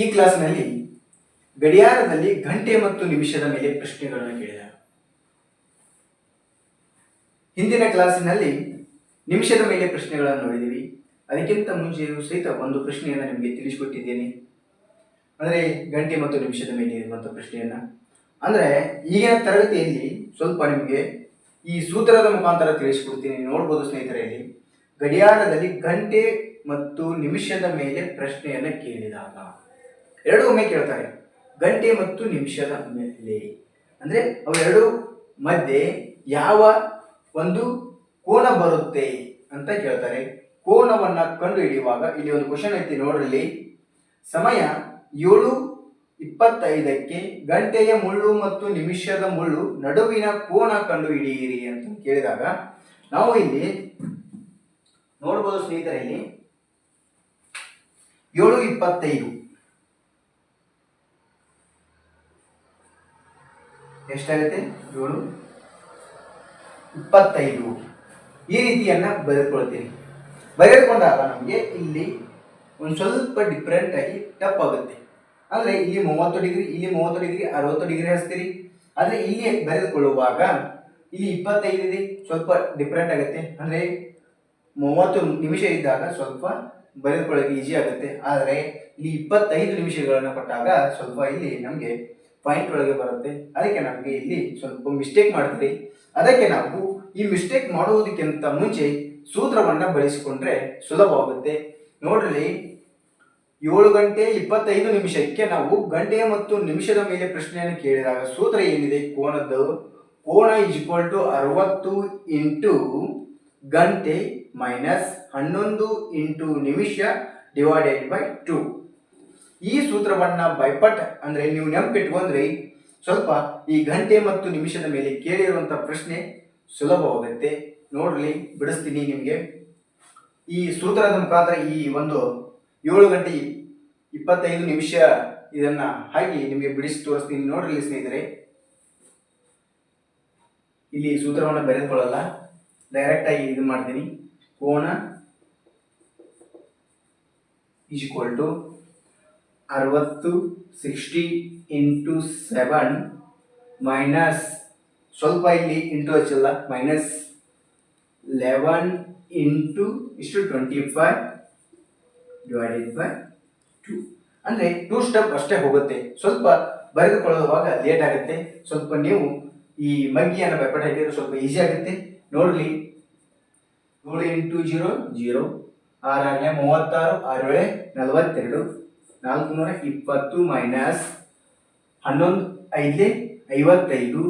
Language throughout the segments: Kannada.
ಈ ಕ್ಲಾಸ್ನಲ್ಲಿ ಗಡಿಯಾರದಲ್ಲಿ ಗಂಟೆ ಮತ್ತು ನಿಮಿಷದ ಮೇಲೆ ಪ್ರಶ್ನೆಗಳನ್ನು ಕೇಳಿದ. ಹಿಂದಿನ ಕ್ಲಾಸಿನಲ್ಲಿ ನಿಮಿಷದ ಮೇಲೆ ಪ್ರಶ್ನೆಗಳನ್ನು ನೋಡಿದ್ದೀವಿ ಅದಕ್ಕಿಂತ ಮುಂಚೆಯೂ ಸಹಿತ ಒಂದು ಪ್ರಶ್ನೆಯನ್ನು ನಿಮಗೆ ತಿಳಿಸಿಕೊಟ್ಟಿದ್ದೇನೆ. ಅಂದರೆ ಗಂಟೆ ಮತ್ತು ನಿಮಿಷದ ಮೇಲೆ ಇರುವಂಥ ಪ್ರಶ್ನೆಯನ್ನು. ಅಂದರೆ ಈಗಿನ ತರಗತಿಯಲ್ಲಿ ಸ್ವಲ್ಪ ನಿಮಗೆ ಈ ಸೂತ್ರದ ಮುಖಾಂತರ ತಿಳಿಸಿಕೊಡ್ತೀನಿ. ನೋಡ್ಬೋದು ಸ್ನೇಹಿತರೆ ಇಲ್ಲಿ ಗಡಿಯಾರದಲ್ಲಿ ಗಂಟೆ ಮತ್ತು ನಿಮಿಷದ ಮೇಲೆ ಪ್ರಶ್ನೆಯನ್ನು ಕೇಳಿದಾಗ. ಎರಡು ಒಮ್ಮೆ ಕೇಳ್ತಾರೆ. ಗಂಟೆ ಮತ್ತು ನಿಮಿಷದ ಮೇಲೆ. ಅಂದರೆ ಅವೆರಡು ಮಧ್ಯೆ ಯಾವ ಒಂದು ಕೋನ ಬರುತ್ತೆ ಅಂತ ಕೇಳ್ತಾರೆ. ಕೋನವನ್ನು ಕಂಡು ಹಿಡಿಯುವಾಗ ಇಲ್ಲಿ ಒಂದು ಕ್ವಶನ್ ಐತಿ ನೋಡ್ರಲ್ಲಿ. ಸಮಯ ಏಳು ಇಪ್ಪತ್ತೈದಕ್ಕೆ ಗಂಟೆಯ ಮುಳ್ಳು ಮತ್ತು ನಿಮಿಷದ ಮುಳ್ಳು ನಡುವಿನ ಕೋನ ಕಂಡು ಹಿಡಿಯಿರಿ ಅಂತ ಕೇಳಿದಾಗ ನಾವು ಇಲ್ಲಿ ನೋಡ್ಬೋದು ಸ್ನೇಹಿತರಲ್ಲಿ ಏಳು ಇಪ್ಪತ್ತೈದು. ಎಷ್ಟಾಗುತ್ತೆ? ಏಳು. ಇಪ್ಪತ್ತೈದು. ಈ ರೀತಿಯನ್ನ ಬರೆದುಕೊಳ್ತೀನಿ ಬರೆದುಕೊಂಡಾಗ ನಮಗೆ ಇಲ್ಲಿ ಒಂದು ಸ್ವಲ್ಪ ಡಿಫ್ರೆಂಟ್ ಆಗಿ ಟಪ್ ಆಗುತ್ತೆ. ಅಂದರೆ ಇಲ್ಲಿ ಮೂವತ್ತು ಡಿಗ್ರಿ ಇಲ್ಲಿ ಮೂವತ್ತು ಡಿಗ್ರಿ ಅರವತ್ತು ಡಿಗ್ರಿ ಹಚ್ತೀರಿ. ಆದರೆ ಇಲ್ಲಿ ಬರೆದುಕೊಳ್ಳುವಾಗ ಇಲ್ಲಿ ಇಪ್ಪತ್ತೈದು ಇದೆ, ಸ್ವಲ್ಪ ಡಿಫ್ರೆಂಟ್ ಆಗುತ್ತೆ. ಅಂದರೆ ಮೂವತ್ತು ನಿಮಿಷ ಇದ್ದಾಗ ಸ್ವಲ್ಪ ಬರೆದುಕೊಳ್ಳೋಕೆ ಈಸಿ ಆಗುತ್ತೆ. ಆದರೆ ಇಲ್ಲಿ ಇಪ್ಪತ್ತೈದು ನಿಮಿಷಗಳನ್ನು ಕೊಟ್ಟಾಗ ಸ್ವಲ್ಪ ಇಲ್ಲಿ ನಮಗೆ ಪಾಯಿಂಟ್ ಒಳಗೆ ಬರುತ್ತೆ. ಅದಕ್ಕೆ ನಮಗೆ ಇಲ್ಲಿ ಸ್ವಲ್ಪ ಮಿಸ್ಟೇಕ್ ಮಾಡ್ತೀವಿ ಅದಕ್ಕೆ ನಾವು ಈ ಮಿಸ್ಟೇಕ್ ಮಾಡುವುದಕ್ಕಿಂತ ಮುಂಚೆ ಸೂತ್ರವನ್ನು ಬಳಸಿಕೊಂಡ್ರೆ ಸುಲಭವಾಗುತ್ತೆ ನೋಡ್ರಿ, ಏಳು ಗಂಟೆ ಇಪ್ಪತ್ತೈದು ನಿಮಿಷಕ್ಕೆ ನಾವು ಗಂಟೆ ಮತ್ತು ನಿಮಿಷದ ಮೇಲೆ ಪ್ರಶ್ನೆಯನ್ನು ಕೇಳಿದಾಗ ಸೂತ್ರ ಏನಿದೆ? ಕೋನದ್ದು? ಕೋಣ ಈಕ್ವಲ್ ಟು ಅರವತ್ತು ಇಂಟು ಗಂಟೆ ಮೈನಸ್ ಹನ್ನೊಂದು ಇಂಟು ನಿಮಿಷ ಡಿವೈಡೆಡ್ ಬೈ ಟು ಈ ಸೂತ್ರವನ್ನ ಬೈಪಟ್ ಅಂದ್ರೆ ನೀವು ನೆನಪಿಟ್ಕೊಂಡ್ರೆ ಸ್ವಲ್ಪ ಈ ಗಂಟೆ ಮತ್ತು ನಿಮಿಷದ ಮೇಲೆ ಕೇಳಿರುವಂತ ಪ್ರಶ್ನೆ ಸುಲಭವಾಗುತ್ತೆ ನೋಡ್ರಿ, ಬಿಡಿಸ್ತೀನಿ ನಿಮಗೆ. ಈ ಸೂತ್ರದ ಮುಖಾಂತರ ಈ ಒಂದು ಏಳು ಗಂಟೆ ಇಪ್ಪತ್ತೈದು ನಿಮಿಷ ಇದನ್ನ ಹಾಕಿ ನಿಮಗೆ ಬಿಡಿಸಿ ತೋರಿಸ್ತೀನಿ. ನೋಡ್ರಿ ಸ್ನೇಹಿತರೆ. ಇಲ್ಲಿ ಸೂತ್ರವನ್ನು ಬೆರೆದುಕೊಳ್ಳಲ್ಲ. ಡೈರೆಕ್ಟ್ ಆಗಿ ಇದು ಮಾಡ್ತೀನಿ. ಕೋನ ಈಕ್ವಲ್ ಟು ಅರವತ್ತು ಸಿಕ್ಸ್ಟಿ ಇಂಟು ಸೆವೆನ್ ಮೈನಸ್ ಸ್ವಲ್ಪ ಇಲ್ಲಿ ಇಂಟು ಹಚ್ಚಿಲ್ಲ ಮೈನಸ್ ಲೆವೆನ್ ಇಂಟು ಇಷ್ಟು twenty five divided by two ಅಂದರೆ ಟೂ ಸ್ಟೆಪ್ ಅಷ್ಟೇ ಹೋಗುತ್ತೆ. ಸ್ವಲ್ಪ ಬರೆದುಕೊಳ್ಳುವಾಗ ಲೇಟ್ ಆಗುತ್ತೆ. ಸ್ವಲ್ಪ ನೀವು ಈ ಮಗ್ಗಿಯನ್ನು ಬೆಪಟ ಹಾಕಿದ್ರೆ ಸ್ವಲ್ಪ ಈಸಿ ಆಗುತ್ತೆ. ನೋಡಲಿ ಏಳು ಇಂಟು ಜೀರೋ. ಜೀರೋ. ಆರಾಗಲೇ ಮೂವತ್ತಾರು ಆರೇಳೆ ನಲವತ್ತೆರಡು. ನಾಲ್ಕು ನೂರ ಇಪ್ಪತ್ತು ಮೈನಸ್ ಹನ್ನೊಂದು ಐದಲೇ ಐವತ್ತೈದು.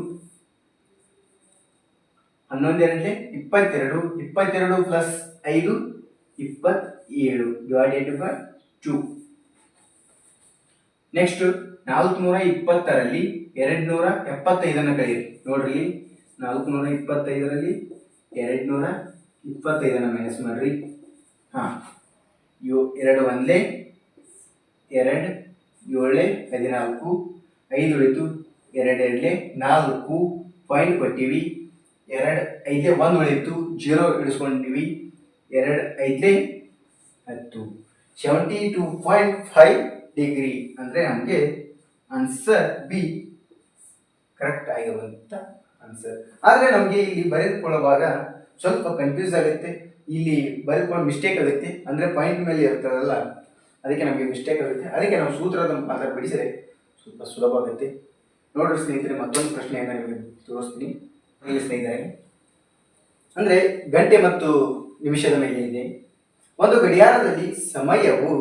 ಹನ್ನೊಂದೆರಡಲೆ ಇಪ್ಪತ್ತೆರಡು ಇಪ್ಪತ್ತೆರಡು ಪ್ಲಸ್ ಐದು, ಇಪ್ಪತ್ತೇಳು ಡಿವೈಡೆಡ್ ಬೈ ಟೂ ನೆಕ್ಸ್ಟ್ ನಾಲ್ಕು ನೂರ ಇಪ್ಪತ್ತರಲ್ಲಿ ಎರಡು ನೂರ ಎಪ್ಪತ್ತೈದನ್ನು ಕಳೆಯಿರಿ. ನೋಡ್ರಿ ನಾಲ್ಕು ನೂರ ಇಪ್ಪತ್ತೈದರಲ್ಲಿ ಎರಡು ನೂರ ಇಪ್ಪತ್ತೈದನ್ನು ಮೈನಸ್ ಮಾಡ್ರಿ. ಹಾಂ, ಇವು ಎರಡು ಒಂದಲೇ ಎರಡು, ಏಳೆ, ಹದಿನಾಲ್ಕು, ಐದು ಉಳಿತು ಎರಡು ಎರಡಲೆ ನಾಲ್ಕು, ಪಾಯಿಂಟ್ ಕೊಟ್ಟಿವಿ. ಎರಡು ಐದೇ ಒಂದು ಉಳಿತು, ಜೀರೋ ಇಳಿಸ್ಕೊಂಡಿವಿ. ಎರಡು ಐದೆ ಹತ್ತು. Seventy two point five degree ಅಂದರೆ ನಮಗೆ ಆನ್ಸರ್ ಬಿ ಕರೆಕ್ಟ್ ಆಗಿರುವಂಥ ಆನ್ಸರ್ ಆದರೆ ನಮಗೆ ಇಲ್ಲಿ ಬರೆದುಕೊಳ್ಳುವಾಗ ಸ್ವಲ್ಪ ಕನ್ಫ್ಯೂಸ್ ಆಗುತ್ತೆ. ಇಲ್ಲಿ ಬರೆದುಕೊಂಡು ಮಿಸ್ಟೇಕ್ ಆಗುತ್ತೆ. ಅಂದರೆ ಪಾಯಿಂಟ್ ಮೇಲೆ ಇರ್ತದಲ್ಲ ಅದಕ್ಕೆ ನಮಗೆ ಮಿಸ್ಟೇಕ್ ಆಗುತ್ತೆ. ಅದಕ್ಕೆ ನಾವು ಸೂತ್ರದ ಮಾತ್ರ ಬಿಡಿಸಿದ್ರೆ ಸ್ವಲ್ಪ ಸುಲಭ ಆಗುತ್ತೆ. ನೋಡ್ರಿ ಸ್ನೇಹಿತರೆ, ಮತ್ತೊಂದು ಪ್ರಶ್ನೆಯನ್ನು ನಿಮಗೆ ತೋರಿಸ್ತೀನಿ. ಇಲ್ಲಿ ಸ್ನೇಹಿತರೆ. ಅಂದರೆ ಗಂಟೆ ಮತ್ತು ನಿಮಿಷದ ಮೇಲೆ ಇದೆ. ಒಂದು ಗಡಿಯಾರದಲ್ಲಿ ಸಮಯವು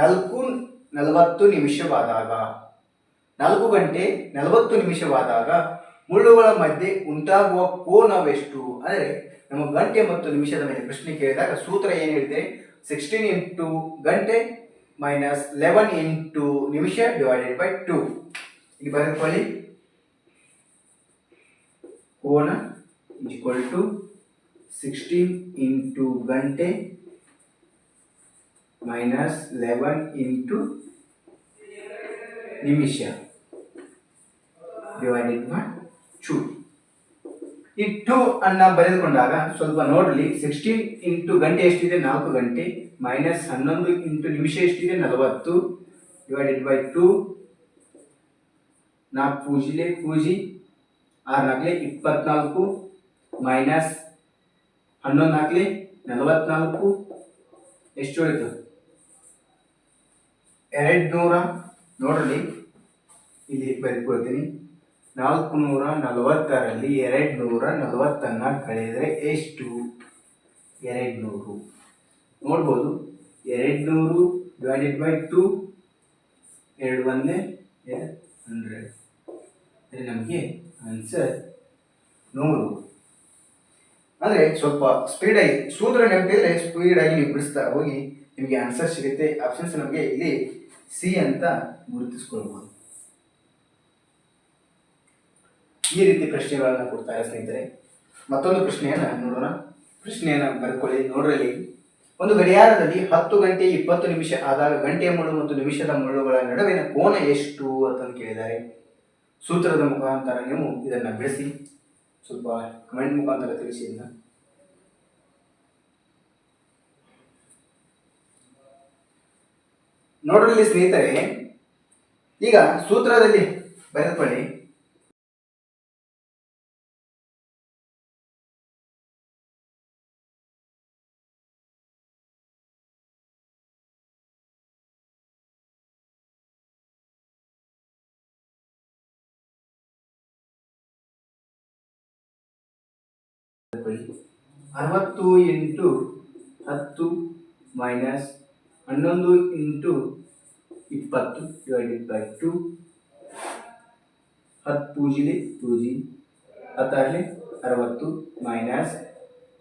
ನಾಲ್ಕು ನಲವತ್ತು ನಿಮಿಷವಾದಾಗ, ನಾಲ್ಕು ಗಂಟೆ ನಲವತ್ತು ನಿಮಿಷವಾದಾಗ ಮುಳ್ಳುಗಳ ಮಧ್ಯೆ ಉಂಟಾಗುವ ಕೋನವೆಷ್ಟು? ಅಂದರೆ ನಮ್ಮ ಗಂಟೆ ಮತ್ತು ನಿಮಿಷದ ಮೇಲೆ ಪ್ರಶ್ನೆ ಕೇಳಿದಾಗ ಸೂತ್ರ ಏನು ಹೇಳಿದೆ? ಸಿಕ್ಸ್ಟೀನ್ ಇಂಟು ಗಂಟೆ ಮೈನಸ್ ಲೆವೆನ್ ಇಂಟು ನಿಮಿಷ ಡಿವೈಡೆಡ್ ಬೈ ಟು ಇಲ್ಲಿ ಬರೆದುಕೊಳ್ಳಿ ಕೋನ ಈಕ್ವಲ್ ಟು ಸಿಕ್ಸ್ಟೀನ್ ಇಂಟು ಗಂಟೆ ಮೈನಸ್ ಲೆವೆನ್ ಇಂಟು ನಿಮಿಷ ಡಿವೈಡೆಡ್ ಬೈ ಟು ಈ ಟು ಅನ್ನ ಬರೆದುಕೊಂಡಾಗ ಸ್ವಲ್ಪ ನೋಡಲಿ. ಸಿಕ್ಸ್ಟೀನ್ ಇಂಟು ಗಂಟೆ ಎಷ್ಟಿದೆ? ನಾಲ್ಕು ಗಂಟೆ. ಮೈನಸ್ ಹನ್ನೊಂದು ಇಂಟು ನಿಮಿಷ ಎಷ್ಟಿದೆ? ನಲವತ್ತು. ಡಿವೈಡೆಡ್ ಬೈ ಟು ನಾಲ್ಕು ಪೂಜಿಲೆ, ಪೂಜಿ. ಆರು ನಾಲ್ಕಲೆ, ಇಪ್ಪತ್ನಾಲ್ಕು. ಮೈನಸ್ ಹನ್ನೊಂದು ನಾಲ್ಕಲೆ, ನಲವತ್ನಾಲ್ಕು. ಎಷ್ಟು ಉಳಿತು? ಎರಡು ನೂರ ನೋಡಲಿ ಇಲ್ಲಿ ಬರ್ಕೊಳ್ತೀನಿ ನಾಲ್ಕು ನೂರ ನಲವತ್ತರಲ್ಲಿ ಎರಡು ನೂರ ನಲವತ್ತನ್ನು ಕಳೆದರೆ ಎಷ್ಟು? ಎರಡು ನೂರು ನೋಡ್ಬೋದು. ಎರಡು ನೂರು ಡಿವೈಡೆಡ್ ಬೈ ಟು ಎರಡು ಒಂದೇ ಹಂಡ್ರೆಡ್ ನಮಗೆ ಆನ್ಸರ್ ನೂರು. ಆದರೆ ಸ್ವಲ್ಪ ಸ್ಪೀಡಾಗಿ ಸೂತ್ರ ನೆನಪಿದ್ರೆ ಸ್ಪೀಡಾಗಿ ನೀವು ಬಿಡಿಸ್ತಾ ಹೋಗಿ ನಿಮಗೆ ಆನ್ಸರ್ ಸಿಗುತ್ತೆ. ಆಪ್ಷನ್ಸ್ ನಮಗೆ ಇಲ್ಲಿ ಸಿ ಅಂತ ಗುರುತಿಸ್ಕೊಳ್ಬೋದು. ಈ ರೀತಿ ಪ್ರಶ್ನೆಗಳನ್ನು ಕೊಡ್ತಾರೆ ಸ್ನೇಹಿತರೆ. ಮತ್ತೊಂದು ಪ್ರಶ್ನೆಯನ್ನು ನೋಡೋಣ. ಪ್ರಶ್ನೆಯನ್ನು ಬರ್ಕೊಳ್ಳಿ, ನೋಡ್ರಲ್ಲಿ. ಒಂದು ಗಡಿಯಾರದಲ್ಲಿ ಹತ್ತು ಗಂಟೆ ಇಪ್ಪತ್ತು ನಿಮಿಷ ಆದಾಗ ಗಂಟೆಯ ಮುಳ್ಳು ಮತ್ತು ನಿಮಿಷದ ಮುಳ್ಳುಗಳ ನಡುವಿನ ಕೋನ ಎಷ್ಟು ಅಂತಂದು ಕೇಳಿದ್ದಾರೆ. ಸೂತ್ರದ ಮುಖಾಂತರ ನೀವು ಇದನ್ನು ಬಿಡಿಸಿ. ಸ್ವಲ್ಪ ಕಮೆಂಟ್ ಮುಖಾಂತರ ತಿಳಿಸಿ ಇದನ್ನ. ನೋಡ್ರಲ್ಲಿ ಸ್ನೇಹಿತರೆ, ಈಗ ಸೂತ್ರದಲ್ಲಿ ಬರೆದುಕೊಳ್ಳಿ. ಅರವತ್ತು ಇಂಟು ಹತ್ತು ಮೈನಸ್ ಹನ್ನೊಂದು ಇಂಟು ಇಪ್ಪತ್ತು ಡಿವೈಡೆಡ್ ಬೈ ಟು ಹತ್ತು ಪೂಜಿಲಿ ಪೂಜಿ. ಹತ್ತಾಗಲಿ ಅರವತ್ತು ಮೈನಸ್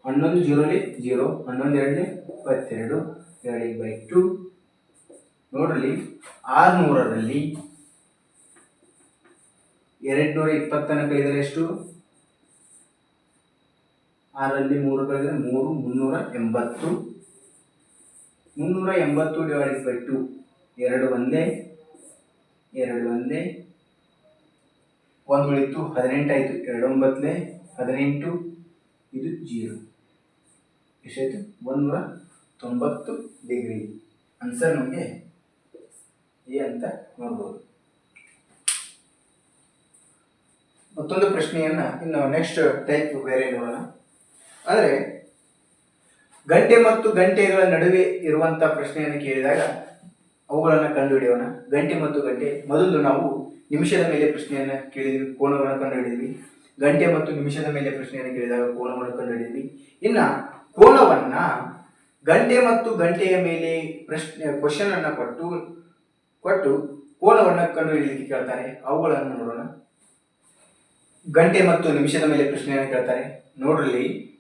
ಹನ್ನೊಂದು ಜೀರೋಲಿ ಜೀರೋ, ಹನ್ನೊಂದು ಎರಡಲಿ ಇಪ್ಪತ್ತೆರಡು ಡಿವೈಡೆಡ್ ಬೈ ಟು ನೋಡಲಿ ಆರುನೂರರಲ್ಲಿ ಎರಡು ನೂರ ಇಪ್ಪತ್ತನ್ನು ಕಳೆದರೆ ಎಷ್ಟು? ಆರಲ್ಲಿ ಮೂರು ಕಳೆದರೆ ಮೂರು, ಮುನ್ನೂರ ಎಂಬತ್ತು. ಮುನ್ನೂರ ಎಂಬತ್ತು ಡಿವೈಡೆಡ್ ಬೈ ಟು ಎರಡು ಒಂದೇ ಎರಡು ಒಂದೇ. ಒಂದು ಉಳಿತು ಹದಿನೆಂಟಾಯಿತು ಎರಡು ಒಂಬತ್ತಲೇ ಹದಿನೆಂಟು, ಇದು ಜೀರೋ. ಎಷ್ಟಾಯಿತು? ಒಂದೂರ ತೊಂಬತ್ತು ಡಿಗ್ರಿ. ಆನ್ಸರ್ ನಮಗೆ ಎ ಅಂತ ನೋಡ್ಬೋದು. ಮತ್ತೊಂದು ಪ್ರಶ್ನೆಯನ್ನು ಇನ್ನು ನೆಕ್ಸ್ಟ್ ಟೈಪ್ ಬೇರೆ ನೋಡೋಣ. ಅಂದರೆ ಗಂಟೆ ಮತ್ತು ಗಂಟೆಗಳ ನಡುವೆ ಇರುವಂಥ ಪ್ರಶ್ನೆಯನ್ನು ಕೇಳಿದಾಗ ಅವುಗಳನ್ನು ಕಂಡುಹಿಡಿಯೋಣ. ಗಂಟೆ ಮತ್ತು ಗಂಟೆ. ಮೊದಲು ನಾವು ನಿಮಿಷದ ಮೇಲೆ ಪ್ರಶ್ನೆಯನ್ನು ಕೇಳಿದ್ವಿ, ಕೋನವನ್ನು ಕಂಡುಹಿಡಿದ್ವಿ. ಗಂಟೆ ಮತ್ತು ನಿಮಿಷದ ಮೇಲೆ ಪ್ರಶ್ನೆಯನ್ನು ಕೇಳಿದಾಗ ಕೋನವನ್ನು ಕಂಡುಹಿಡಿದ್ವಿ. ಇನ್ನ ಕೋನವನ್ನ ಗಂಟೆ ಮತ್ತು ಗಂಟೆಯ ಮೇಲೆ ಪ್ರಶ್ನೆ ಕ್ವಶನ್ ಅನ್ನು ಕೊಟ್ಟು ಕೊಟ್ಟು ಕೋನವನ್ನು ಕಂಡುಹಿಡಿಯಲಿಕ್ಕೆ ಕೇಳ್ತಾರೆ. ಅವುಗಳನ್ನು ನೋಡೋಣ. ಗಂಟೆ ಮತ್ತು ನಿಮಿಷದ ಮೇಲೆ ಪ್ರಶ್ನೆಯನ್ನು ಕೇಳ್ತಾರೆ. ನೋಡ್ರಲ್ಲಿ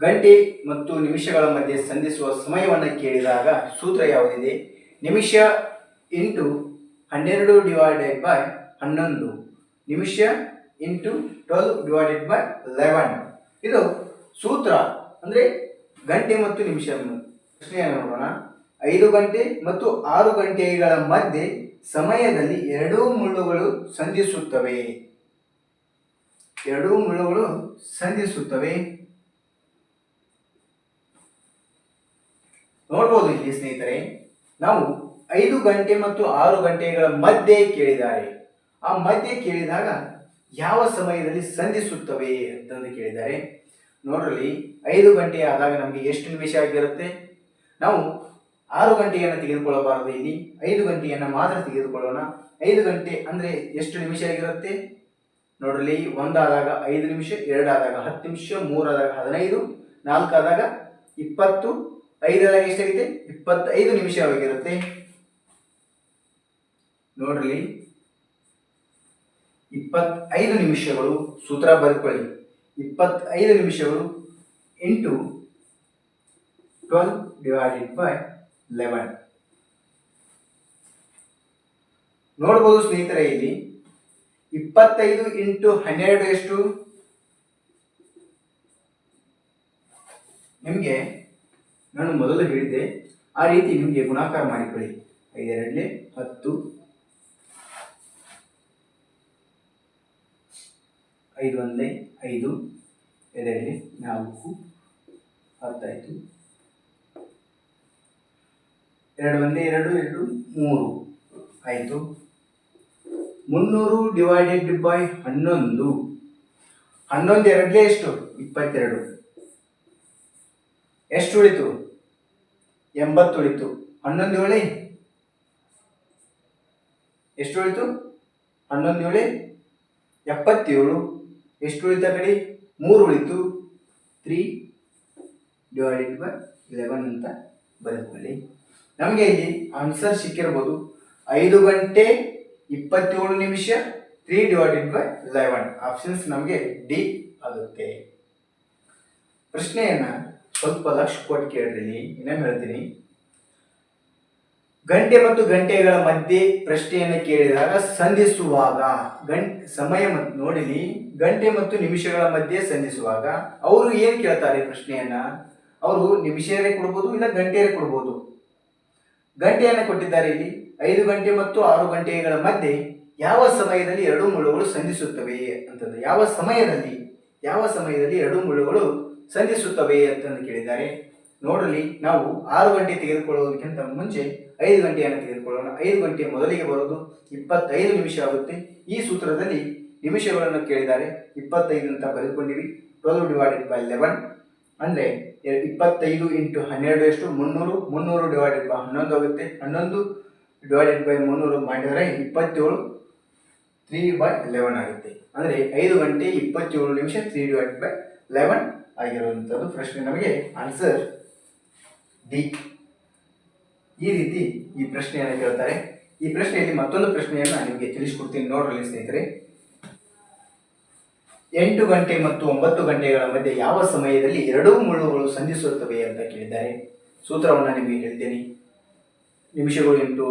ಗಂಟೆ ಮತ್ತು ನಿಮಿಷಗಳ ಮಧ್ಯೆ ಸಂಧಿಸುವ ಸಮಯವನ್ನು ಕೇಳಿದಾಗ ಸೂತ್ರ ಯಾವುದಿದೆ? ನಿಮಿಷ ಇಂಟು ಹನ್ನೆರಡು ಡಿವೈಡೆಡ್ ಬೈ ಹನ್ನೊಂದು. ನಿಮಿಷ into twelve divided by eleven. ಇದು ಸೂತ್ರ ಅಂದರೆ ಗಂಟೆ ಮತ್ತು ನಿಮಿಷ ಪ್ರಶ್ನೆಯನ್ನು ನೋಡೋಣ. ಐದು ಗಂಟೆ ಮತ್ತು ಆರು ಗಂಟೆಗಳ ಮಧ್ಯೆ ಸಮಯದಲ್ಲಿ ಎರಡೂ ಮುಳ್ಳುಗಳು ಸಂಧಿಸುತ್ತವೆ. ಎರಡೂ ಮುಳ್ಳುಗಳು ಸಂಧಿಸುತ್ತವೆ. ನೋಡ್ಬೋದು ಇಲ್ಲಿ ಸ್ನೇಹಿತರೆ. ನಾವು ಐದು ಗಂಟೆ ಮತ್ತು ಆರು ಗಂಟೆಗಳ ಮಧ್ಯೆ ಕೇಳಿದ್ದಾರೆ. ಆ ಮಧ್ಯೆ ಕೇಳಿದಾಗ ಯಾವ ಸಮಯದಲ್ಲಿ ಸಂಧಿಸುತ್ತವೆ ಅಂತಂದು ಕೇಳಿದ್ದಾರೆ. ನೋಡ್ರಲ್ಲಿ ಐದು ಗಂಟೆ ಆದಾಗ ನಮಗೆ ಎಷ್ಟು ನಿಮಿಷ ಆಗಿರುತ್ತೆ? ನಾವು ಆರು ಗಂಟೆಯನ್ನು ತೆಗೆದುಕೊಳ್ಳಬಾರದು ಇಲ್ಲಿ. ಐದು ಗಂಟೆಯನ್ನು ಮಾತ್ರ ತೆಗೆದುಕೊಳ್ಳೋಣ. ಐದು ಗಂಟೆ ಅಂದರೆ ಎಷ್ಟು ನಿಮಿಷ ಆಗಿರುತ್ತೆ? ನೋಡ್ರಲ್ಲಿ ಒಂದಾದಾಗ ಐದು ನಿಮಿಷ, ಎರಡಾದಾಗ ಹತ್ತು ನಿಮಿಷ, ಮೂರಾದಾಗ ಹದಿನೈದು, ನಾಲ್ಕಾದಾಗ ಇಪ್ಪತ್ತು ಐದರಾಗ ಎಷ್ಟಾಗಿದೆ ಇಪ್ಪತ್ತೈದು ನಿಮಿಷವಾಗಿರುತ್ತೆ ನೋಡ್ರಿ. ಇಪ್ಪತ್ತೈದು ನಿಮಿಷಗಳು ಸೂತ್ರ ಬರ್ಕೊಳ್ಳಿ. ಇಪ್ಪತ್ತೈದು ನಿಮಿಷಗಳು into twelve divided by eleven. ನೋಡ್ಬೋದು ಸ್ನೇಹಿತರೆ ಇಲ್ಲಿ. ಇಪ್ಪತ್ತೈದು ಇಂಟು ಹನ್ನೆರಡು ಎಷ್ಟು? ನಿಮಗೆ ನಾನು ಮೊದಲು ಹೇಳಿದ್ದೆ, ಆ ರೀತಿ ನಿಮಗೆ ಗುಣಾಕಾರ ಮಾಡಿಕೊಳ್ಳಿ. ಐದೆರಡನೇ ಹತ್ತು, ಐದು ಒಂದೇ ಐದು ಎರಡನೇ ನಾಲ್ಕು ಹತ್ತಾಯಿತು ಎರಡು ಒಂದೇ ಎರಡು ಎರಡು ಮೂರು, ಆಯಿತು. ಮುನ್ನೂರು ಡಿವೈಡೆಡ್ ಬೈ ಹನ್ನೊಂದು. ಹನ್ನೊಂದು ಎರಡಲೇ ಎಷ್ಟು? ಇಪ್ಪತ್ತೆರಡು. ಎಷ್ಟು ಉಳಿತು? ಎಂಬತ್ತು ಉಳಿತು ಹನ್ನೊಂದು ಏಳಿ ಎಷ್ಟು ಉಳಿತು ಹನ್ನೊಂದು ಏಳಿ ಎಪ್ಪತ್ತೇಳು. ಎಷ್ಟು ಉಳಿತ ಕಡೆ? ಮೂರು ಉಳಿತು ತ್ರೀ ಡಿವೈಡೆಡ್ ಬೈ ಲೆವೆನ್ ಅಂತ ಬರೆದುಕೊಳ್ಳಿ. ನಮಗೆ ಇಲ್ಲಿ ಆನ್ಸರ್ ಸಿಕ್ಕಿರ್ಬೋದು. ಐದು ಗಂಟೆ ಇಪ್ಪತ್ತೇಳು ನಿಮಿಷ, three divided by eleven options ನಮಗೆ ಡಿ ಆಗುತ್ತೆ. ಪ್ರಶ್ನೆಯನ್ನ ಸ್ವಲ್ಪ ಲಕ್ಷ ಕೊಟ್ಟು ಕೇಳ್ರಿ ಇನ್ನೇನು ಹೇಳ್ತೀನಿ? ಗಂಟೆ ಮತ್ತು ಗಂಟೆಗಳ ಮಧ್ಯೆ ಪ್ರಶ್ನೆಯನ್ನು ಕೇಳಿದಾಗ ಸಂಧಿಸುವಾಗ, ಗಂ, ಸಮಯ ಮತ್ತು ನೋಡಿಲಿ ಗಂಟೆ ಮತ್ತು ನಿಮಿಷಗಳ ಮಧ್ಯೆ ಸಂಧಿಸುವಾಗ ಅವರು ಏನು ಕೇಳ್ತಾರೆ ಪ್ರಶ್ನೆಯನ್ನ? ಅವರು ನಿಮಿಷರೇ ಕೊಡ್ಬೋದು ಇಲ್ಲ ಗಂಟೆಯೇ ಕೊಡ್ಬೋದು? ಗಂಟೆಯನ್ನು ಕೊಟ್ಟಿದ್ದಾರೆ ಇಲ್ಲಿ, ಐದು ಗಂಟೆ ಮತ್ತು ಆರು ಗಂಟೆಗಳ ಮಧ್ಯೆ ಯಾವ ಸಮಯದಲ್ಲಿ ಎರಡು ಮುಳುಗಳು ಸಂಧಿಸುತ್ತವೆ ಅಂತಂದ್ರೆ, ಯಾವ ಸಮಯದಲ್ಲಿ ಯಾವ ಸಮಯದಲ್ಲಿ ಎರಡು ಮುಳ್ಳುಗಳು ಸಂಧಿಸುತ್ತವೆ ಅಂತಂದು ಕೇಳಿದ್ದಾರೆ. ನೋಡಲಿ ನಾವು ಆರು ಗಂಟೆ ತೆಗೆದುಕೊಳ್ಳುವುದಕ್ಕಿಂತ ಮುಂಚೆ ಐದು ಗಂಟೆಯನ್ನು ತೆಗೆದುಕೊಳ್ಳೋಣ. ಐದು ಗಂಟೆ ಮೊದಲಿಗೆ ಬರೋದು ಇಪ್ಪತ್ತೈದು ನಿಮಿಷ ಆಗುತ್ತೆ. ಈ ಸೂತ್ರದಲ್ಲಿ ನಿಮಿಷಗಳನ್ನು ಕೇಳಿದ್ದಾರೆ. ಇಪ್ಪತ್ತೈದು ಅಂತ ಬರೆದುಕೊಂಡಿವಿ. ಟ್ವೆಲ್ ಡಿವೈಡೆಡ್ ಬೈ ಲೆವೆನ್ ಅಂದರೆ ಇಪ್ಪತ್ತೈದು ಇಂಟು ಹನ್ನೆರಡು ಎಷ್ಟು? ಮುನ್ನೂರು. ಮುನ್ನೂರು ಡಿವೈಡೆಡ್ ಬೈ ಹನ್ನೊಂದು ಆಗುತ್ತೆ. ಹನ್ನೊಂದು ಡಿವೈಡೆಡ್ ಬೈ ಮುನ್ನೂರು ಮಾಡಿದರೆ ಇಪ್ಪತ್ತೇಳು ತ್ರೀ ಬೈ ಲೆವೆನ್ ಆಗುತ್ತೆ. ಅಂದರೆ ಐದು ಗಂಟೆ ಇಪ್ಪತ್ತೇಳು ನಿಮಿಷ ತ್ರೀ ಡಿವೈಡೆಡ್ ಬೈ ಲೆವೆನ್ ಆಗಿರುವಂಥದ್ದು ಪ್ರಶ್ನೆ ನಮಗೆ ಆನ್ಸರ್ ಡಿ ಈ ರೀತಿ ಈ ಪ್ರಶ್ನೆಯನ್ನು ಕೇಳ್ತಾರೆ. ಈ ಪ್ರಶ್ನೆಯಲ್ಲಿ ಮತ್ತೊಂದು ಪ್ರಶ್ನೆಯನ್ನು ನಿಮಗೆ ತಿಳಿಸ್ಕೊಡ್ತೀನಿ ನೋಡ್ರಲ್ಲಿ ಸ್ನೇಹಿತರೆ. ಎಂಟು ಗಂಟೆ ಮತ್ತು ಒಂಬತ್ತು ಗಂಟೆಗಳ ಮಧ್ಯೆ ಯಾವ ಸಮಯದಲ್ಲಿ ಎರಡೂ ಮುಳ್ಳುಗಳು ಸಂಧಿಸುತ್ತವೆ ಅಂತ ಕೇಳಿದ್ದಾರೆ. ಸೂತ್ರವನ್ನು ನಿಮಗೆ ಹೇಳ್ತೀನಿ. ನಿಮಿಷಗಳು into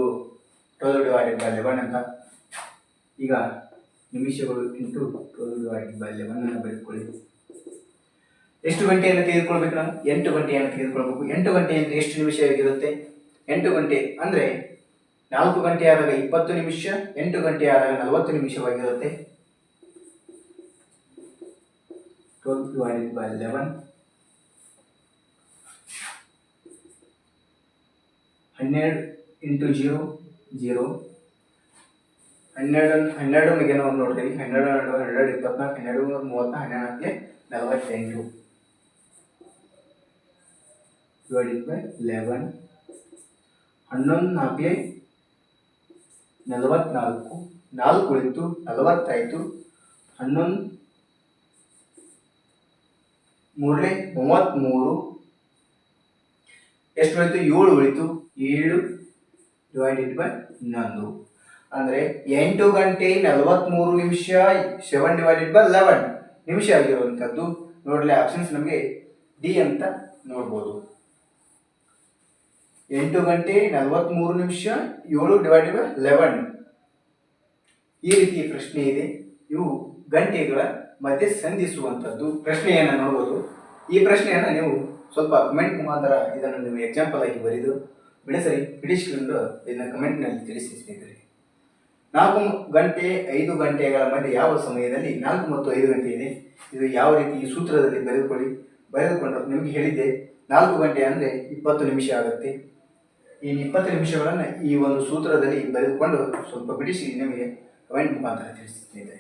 twelve divided by eleven ಅಂತ. ಈಗ ನಿಮಿಷಗಳು into twelve divided by eleven ಅನ್ನು ಬರೆದುಕೊಳ್ಳಿ. ಎಷ್ಟು ಗಂಟೆಯನ್ನು ತೆಗೆದುಕೊಳ್ಬೇಕು ನಾವು ಎಂಟು ಗಂಟೆಯನ್ನು ತೆಗೆದುಕೊಳ್ಬೇಕು. ಎಂಟು ಗಂಟೆ ಅಂದರೆ ಎಷ್ಟು ನಿಮಿಷ ಆಗಿರುತ್ತೆ ಎಂಟು ಗಂಟೆ ಅಂದರೆ ನಾಲ್ಕು ಗಂಟೆ ಆದಾಗ ಇಪ್ಪತ್ತು ನಿಮಿಷ, ಎಂಟು ಗಂಟೆ ಆದಾಗ ನಲವತ್ತು ನಿಮಿಷವಾಗಿರುತ್ತೆ ಲೆವೆನ್ ಹನ್ನೆರಡು ಇಂಟು ಜೀರೋ ಜೀರೋ ಹನ್ನೆರಡು ಹನ್ನೆರಡು ಮಿಗೆ ನಾವು ನೋಡ್ತೀವಿ. ಹನ್ನೆರಡು ಹನ್ನೆರಡು ಹನ್ನೆರಡು, ಇಪ್ಪತ್ನಾಲ್ಕು, ಹನ್ನೆರಡು ಮೂವತ್ತ ಹನ್ನೆರಡಕ್ಕೆ ನಲವತ್ತೆಂಟು. ಡಿವೈಡೆಡ್ ಬೈ ಲೆವೆನ್ ಹನ್ನೊಂದು ನಾಲ್ಕಲೆ ನಲವತ್ನಾಲ್ಕು. ನಾಲ್ಕು ಉಳಿತು ನಲವತ್ತಾಯಿತು ಹನ್ನೊಂದು ಮೂರನೇ ಮೂವತ್ತ್ಮೂರು. ಎಷ್ಟು ಉಳಿತು? ಏಳು ಉಳಿತು. ಏಳು ಡಿವೈಡೆಡ್ ಬೈ ಇನ್ನೊಂದು ಅಂದರೆ ಎಂಟು ಗಂಟೆ ನಲವತ್ತ್ಮೂರು ನಿಮಿಷ ಸೆವೆನ್ ಡಿವೈಡೆಡ್ ಬೈ ಲೆವೆನ್ ನಿಮಿಷ ಆಗಿರುವಂಥದ್ದು. ನೋಡಲಿ ಆಪ್ಷನ್ಸ್ ನಮಗೆ ಡಿ ಅಂತ ನೋಡ್ಬೋದು. ಎಂಟು ಗಂಟೆ ನಲವತ್ತ್ಮೂರು ನಿಮಿಷ ಏಳು ಡಿವೈಡೆಡ್ ಬೈ ಲೆವೆನ್ ಈ ರೀತಿ ಪ್ರಶ್ನೆ ಇದೆ. ಇವು ಗಂಟೆಗಳ ಮಧ್ಯೆ ಸಂಧಿಸುವಂಥದ್ದು ಪ್ರಶ್ನೆಯನ್ನು ನೋಡ್ಬೋದು. ಈ ಪ್ರಶ್ನೆಯನ್ನು ನೀವು ಸ್ವಲ್ಪ ಕಮೆಂಟ್ ಮುಖಾಂತರ ಇದನ್ನು ನೀವು ಎಕ್ಸಾಂಪಲ್ ಆಗಿ ಬರೆದು ಬಿಡಿಸರಿ ಬಿಡಿಸಿಕೊಂಡು ಇದನ್ನು ಕಮೆಂಟ್ನಲ್ಲಿ ತಿಳಿಸಿ ಸ್ನೇಹಿತರೆ. ನಾಲ್ಕು ಗಂಟೆ, ಐದು ಗಂಟೆಗಳ ಮಧ್ಯೆ ಯಾವ ಸಮಯದಲ್ಲಿ ನಾಲ್ಕು ಮತ್ತು ಐದು ಗಂಟೆ ಇದೆ? ಇದು ಯಾವ ರೀತಿ ಈ ಸೂತ್ರದಲ್ಲಿ ಬರೆದುಕೊಳ್ಳಿ. ಬರೆದುಕೊಂಡು ನಿಮಗೆ ಹೇಳಿದ್ದೆ, ನಾಲ್ಕು ಗಂಟೆ ಅಂದರೆ ಇಪ್ಪತ್ತು ನಿಮಿಷ ಆಗುತ್ತೆ. ಈ ಇಪ್ಪತ್ತು ನಿಮಿಷಗಳನ್ನು ಈ ಒಂದು ಸೂತ್ರದಲ್ಲಿ ಬರೆದುಕೊಂಡು ಸ್ವಲ್ಪ ಬಿಡಿಸಿ ನಿಮಗೆ ಕಮೆಂಟ್ ಮುಖಾಂತರ ತಿಳಿಸ್ತಿದ್ದೇನೆ.